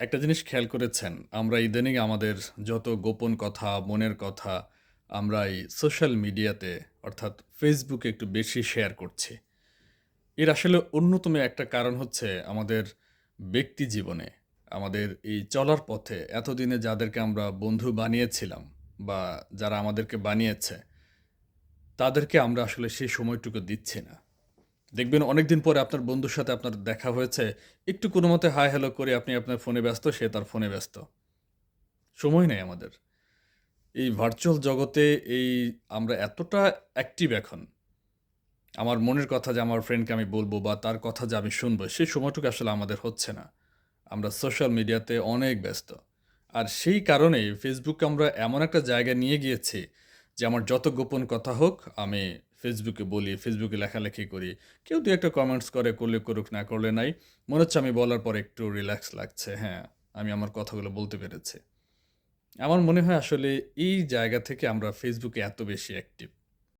একটা জিনিস খেয়াল করেছেন, আমরা ইদানিং আমাদের যত গোপন কথা, মনের কথা আমরা এই সোশ্যাল মিডিয়াতে অর্থাৎ ফেসবুকে একটু বেশি শেয়ার করছি। এর আসলে অন্যতম একটা কারণ হচ্ছে আমাদের ব্যক্তি জীবনে, আমাদের এই চলার পথে এতদিনে যাদেরকে আমরা বন্ধু বানিয়েছিলাম বা যারা আমাদেরকে বানিয়েছে, তাদেরকে আমরা আসলে সেই সময়টুকু দিচ্ছি না। দেখবেন অনেকদিন পরে আপনার বন্ধুর সাথে আপনার দেখা হয়েছে, একটু কোনো মতে হাই হ্যালো করে আপনি আপনার ফোনে ব্যস্ত, সে তার ফোনে ব্যস্ত। সময় নেই আমাদের। এই ভার্চুয়াল জগতে এই আমরা এতটা অ্যাক্টিভ এখন। আমার মনের কথা যে আমার ফ্রেন্ডকে আমি বলব বা তার কথা যে আমি শুনব, সেই সময়টুকু আসলে আমাদের হচ্ছে না। আমরা সোশ্যাল মিডিয়াতে অনেক ব্যস্ত। আর সেই কারণেই ফেসবুককে আমরা এমন একটা জায়গায় নিয়ে গিয়েছি যে আমার যত গোপন কথা হোক আমি ফেসবুকে বলি, ফেসবুকে লেখালেখি করি। কেউ দু একটা কমেন্টস করে, করলে করুক, না করলে নাই। মনে হচ্ছে আমি বলার পর একটু রিল্যাক্স লাগছে। হ্যাঁ, আমি আমার কথাগুলো বলতে পেরেছি। আমার মনে হয় আসলে এই জায়গা থেকে আমরা ফেসবুকে এত বেশি অ্যাক্টিভ।